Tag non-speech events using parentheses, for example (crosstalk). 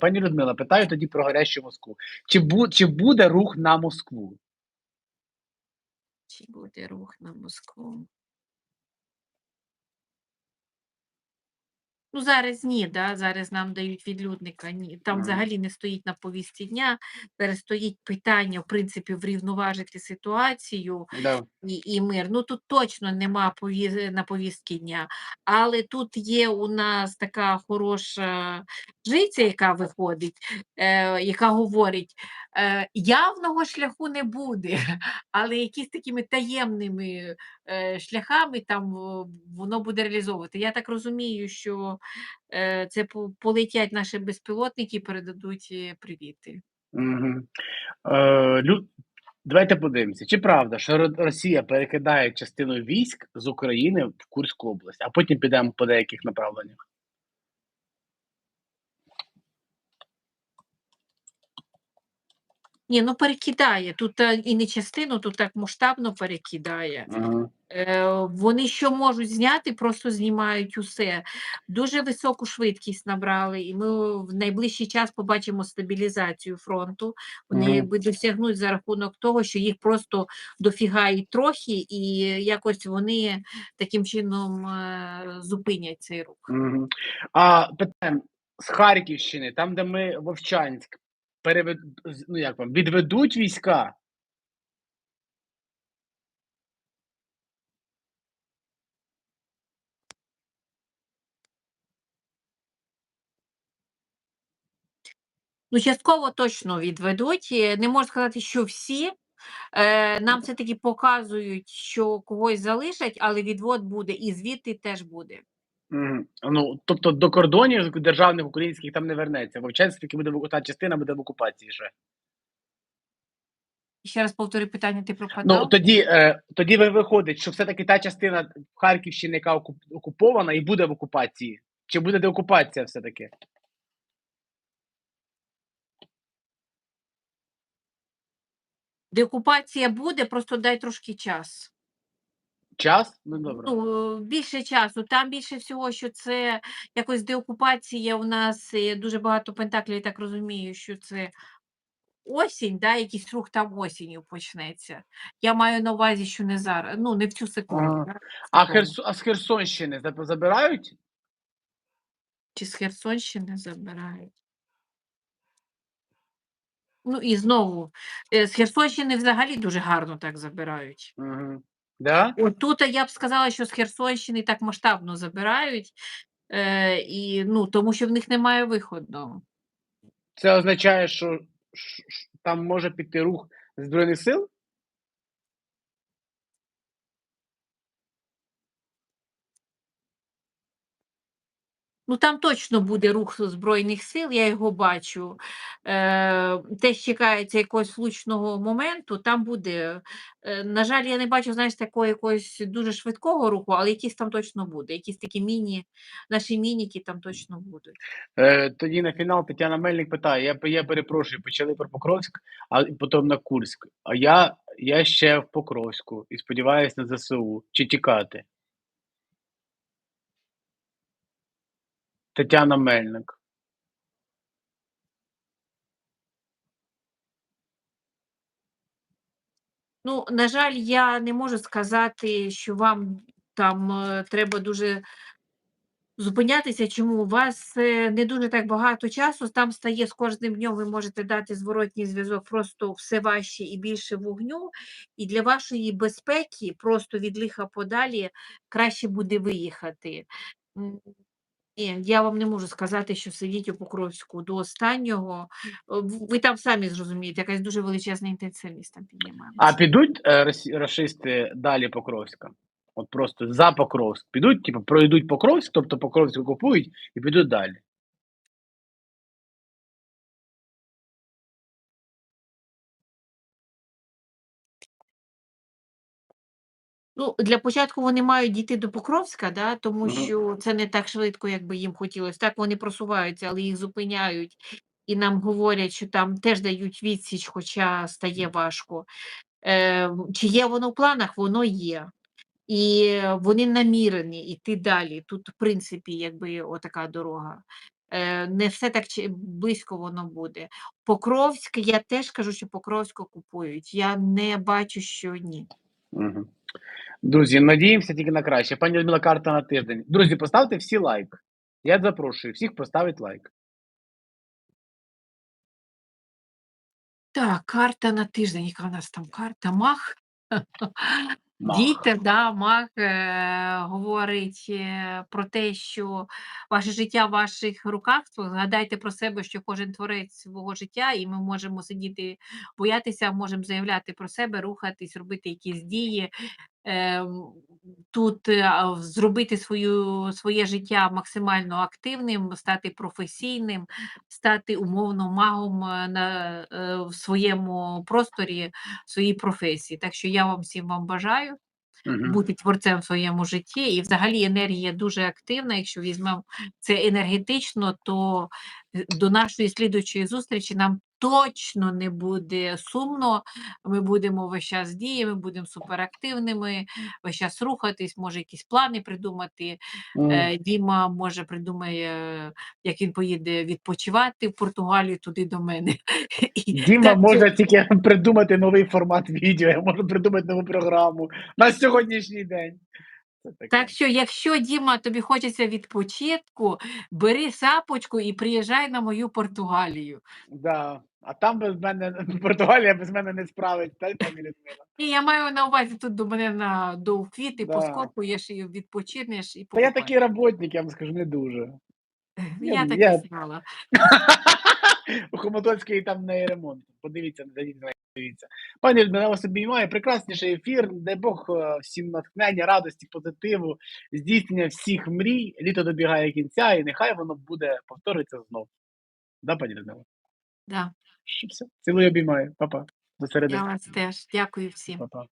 Пані Людмила, питаю тоді про гарячу Москву. Чи, бу, чи буде рух на Москву? Чи буде рух на Москву? Ну, зараз ні, да? зараз нам дають відлюдника. Ні. Там взагалі не стоїть на повістці дня. Зараз стоїть питання, в принципі, врівноважити ситуацію Да. і, і мир. Ну тут точно нема пові... на повістки дня. Але тут є у нас така хороша жиця, яка виходить, е, яка говорить: е, явного шляху не буде, (laughs) але якісь такими таємними е, шляхами там воно буде реалізовувати. Я так розумію, що е, це полетять наші безпілотники і передадуть привіти. Угу. Е. Давайте подивимося, чи правда, що Росія перекидає частину військ з України в Курську область, а потім підемо по деяких направленнях. Ні, ну перекидає. Тут е, і не частину, тут так масштабно перекидає. Угу. Е, Вони що можуть зняти, просто знімають усе. Дуже високу швидкість набрали, і ми в найближчий час побачимо стабілізацію фронту. Вони Мгм. якби досягнуть за рахунок того, що їх просто дофіга і трохи, і якось вони таким чином е, зупинять цей рух. Угу. А питаємо з Харківщини, там, де ми Вовчанськ, перевед... ну, як вам, відведуть війська? Ну, частково точно відведуть. Е, Не можу сказати, що всі. Е, Нам все-таки показують, що когось залишать, але відвод буде, і звідти теж буде. Ну, тобто до кордонів державних українських там не вернеться. Вовчанськ таки буде та частина буде в окупації ще. Ще раз повторю питання, ти Ну тоді, е, тоді ви виходить, що все-таки та частина Харківщини, яка окупована, і буде в окупації. Чи буде деокупація все-таки? Деокупація буде, просто дай трошки час. Час? Ну добре. Ну, більше часу. Там більше всього, що це якось деокупація у нас е, дуже багато пентаклів, я так розумію, що це осінь, да, якийсь рух там осінню почнеться. Я маю на увазі, що не зараз, ну не в цю секунду. Да, А, секунду. Херс... а з Херсонщини забирають? Чи з Херсонщини забирають? Ну і знову, е, з Херсонщини взагалі дуже гарно так забирають. Угу. Да? Тут я б сказала, що з Херсонщини так масштабно забирають, е, і, ну, тому що в них немає виходу. Це означає, що що там може піти рух Збройних сил? Ну там точно буде рух Збройних сил, я його бачу. Е, Теж чекається якогось влучного моменту, там буде. Е, на жаль, я не бачу, знаєш, такого якогось дуже швидкого руху, але якийсь там точно буде. Якісь такі міні, наші мініки там точно будуть. Е, тоді на фінал Тетяна Мельник питає: я, я перепрошую, почали про Покровськ, а потім на Курськ. А я, я ще в Покровську і сподіваюся на ЗСУ. Чи тікати? Тетяна Мельник. Ну, на жаль, я не можу сказати, що вам там е, треба дуже зупинятися. Чому у вас е, не дуже так багато часу? Там стає з кожним днем, ви можете дати зворотній зв'язок, просто все важче і більше вогню. І для вашої безпеки, просто від лиха подалі, краще буде виїхати. Ні, я вам не можу сказати, що сидіть у Покровську до останнього. Е, Ви там самі зрозумієте, якась дуже величезна інтенсивність там піднімається. А підуть расисти далі Покровська? От просто за Покровськ. Підуть, типу, пройдуть Покровськ, тобто Покровськ окупують і підуть далі. Ну, для початку вони мають дійти до Покровська, да, тому що це не так швидко, як би їм хотілося. Так вони просуваються, але їх зупиняють і нам говорять, що там теж дають відсіч, хоча стає важко. Е, чи є воно в планах? Воно є. І вони намірені йти далі. Тут, в принципі, якби отака дорога. Е, не все так чи близько воно буде. Покровськ, я теж кажу, що Покровську купують. Я не бачу, що ні. Мгм. Друзі, надіємося тільки на краще. Пані Людмила, карта на тиждень. Друзі, поставте всі лайк. Я запрошую всіх поставити лайк. Так, карта на тиждень. Яка у нас там карта? Мах. (laughs) Дійте, да, маг е, говорить е, про те, що ваше життя в ваших руках. Згадайте про себе, що кожен творець свого життя, і ми можемо сидіти, боятися, можемо заявляти про себе, рухатись, робити якісь дії. Е, м, тут е, зробити свою, своє життя максимально активним, стати професійним, стати умовно магом е, на, е, в своєму просторі, в своїй професії. Так що я вам всім вам бажаю Мгм. бути творцем в своєму житті. І взагалі енергія дуже активна. Якщо візьмемо це енергетично, то до нашої слідуючої зустрічі нам точно не буде сумно. Ми будемо весь час дії, ми будемо суперактивними, весь час рухатись, може якісь плани придумати. Е, Діма може придумає, як він поїде відпочивати в Португалію туди до мене. (laughs) Діма так може тільки придумати новий формат відео, я можу придумати нову програму на сьогоднішній день. Так що, якщо Діма, тобі хочеться відпочинку, бери сапочку і приїжджай на мою Португалію. Да. А там без мене (laughs) Португалія без мене не справиться, так, пані Людмила? І я маю на увазі тут до мене на до квіти, Да. поскокуєш і відпочинеш, і Та я покупаєш. такий роботник, я вам скажу, не дуже. Я я- так я- і знала. У Хомутоцький там не ремонт. Подивіться, зайдіть на дивіться. Пані Людмила, вас обіймає Прекрасніший ефір. Дай Бог е, всім натхнення, радості, позитиву, здійснення всіх мрій. Літо добігає кінця, і нехай воно буде повториться знов. Да, пані Людмила? Да. Все. Цілую обіймаю. Па-па. До середи. Я вас теж. Дякую всім. Па-па.